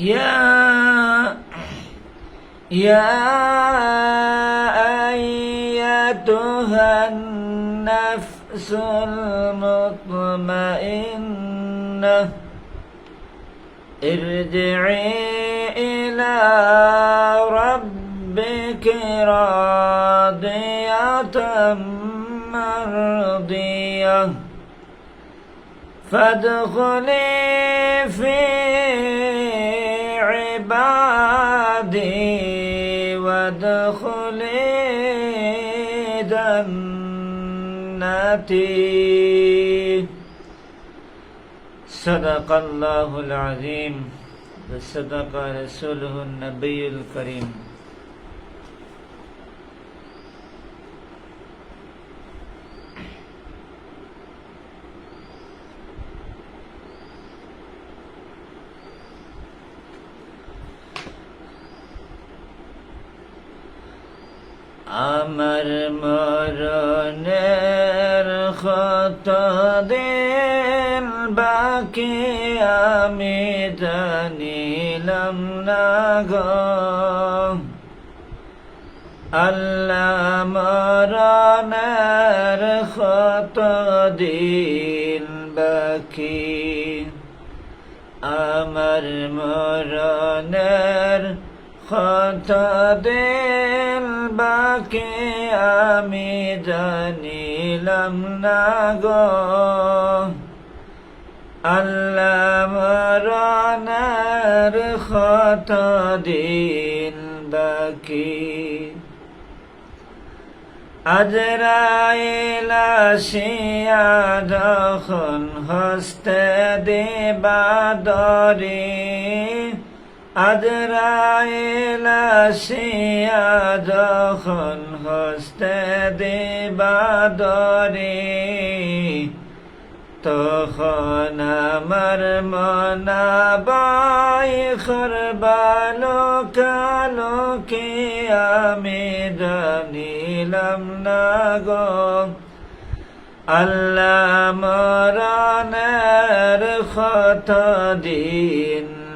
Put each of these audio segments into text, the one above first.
يا يا أيتها النفس المطمئنة ارجعي إلى ربك راضية مرضية فادخلي في عبادي وادخلي جنتي. صدق الله العظيم. وصدق رسوله النبي الكريم. আমার মরণের ক্ষত দিন বাকি আমি জানিলাম না গো। আল্লাহ মরণের ক্ষত দিন বাকি আমার মরণের দিল বাকি আমি জানিলাম না গো। আল্লাহ মরণের কথা দিল বাকি। আজরাইল আসিয়া যখন হস্তে দেবা দরে আজরাইল আসিয়া যখন হস্তে দেবা দরে তখন আমার মনাবাই খরবালো কালো কে আমি জানিলাম না গো আল্লাহ মরণের ক্ষত দিন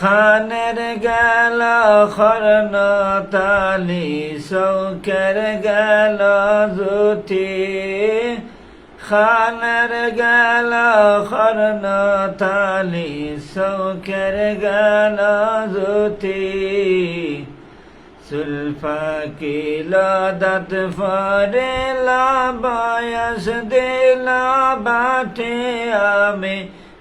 খানের গেল খরন তালি সৌকের গেল জুতি খানের গেল খরন তালি সৌকের গেল জুতি সুলফা কিলা দাত ফরে বয়স দিলা বাটে আমি।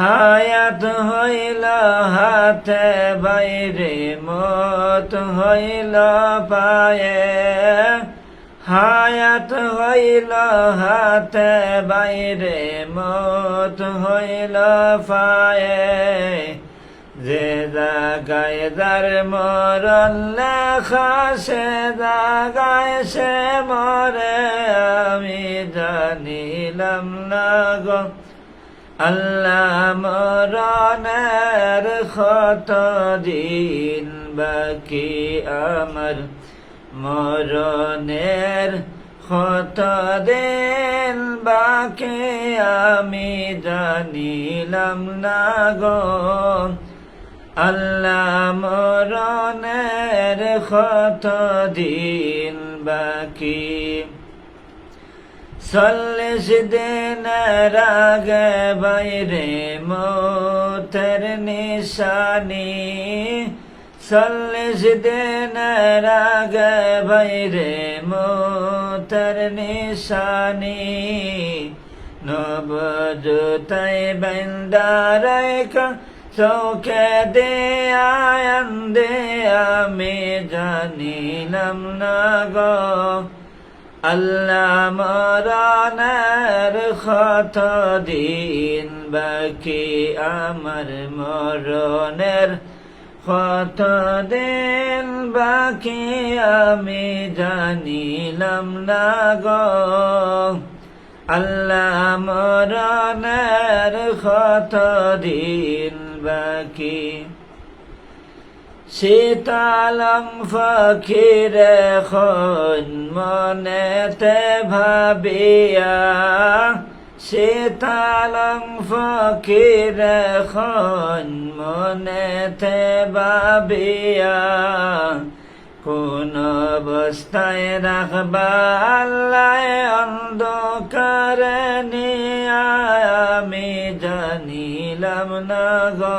হায়াত হইল হাতে, বাইরে মত হইল পায়ে। হায়াত হইল হাতে, বাইরে মত হইল পায়ে। যে জাগায় যার মরণ লেখা, সে জাগায় সে মরে। আমি জানিলাম না গো আল্লাহ মরণের কত দিন বাকি আমার। মরণের কত দিন বাকি আমি জানিলাম না গো। আল্লাহ মরণের কত দিন বাকি চল্লিশ দিনের আগে বাইরে মোতের নিশানি চল্লিশ দিনের আগে বাইরে মোতের নিশানি নবজুতাই বেন্দারাইকা চৌকে দে আয়ান দে আমি জানিলাম না গো আল্লাহ মরণের কত দিন বাকি? আমার মরণের কত দিন বাকি? আমি জানিলাম না গো। আল্লাহ মরণের কত দিন বাকি? শীতালং ফকির এখন মনেতে ভাবিয়া শীতালং ফকির এখন মনেতে ভাবিয়া, কোন অবস্থায় রাখবা অন্ধকার আমি জানিলাম না গো।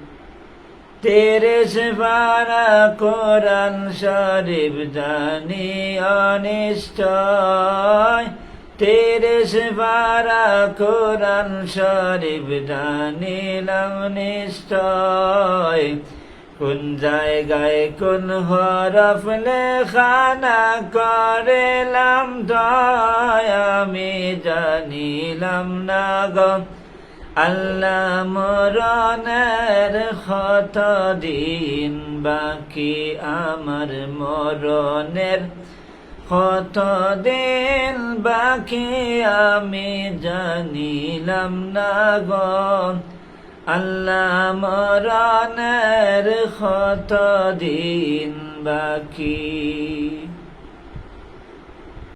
তিরিশ বারা কোরআন শরীফ জানি অনিশ্চয় তিরিশ বারা কোরআন শরীফ জানিলাম নিশ্চয় কোন জায়গায় কোন হরফ লেখানা করেলাম দয়, আমি জানিলাম না গো। আল্লাহ মরণের কত দিন বাকি? আমার মরণের কত দিন বাকি? আমি জানিলাম না গো। আল্লাহ মরণের কত দিন বাকি?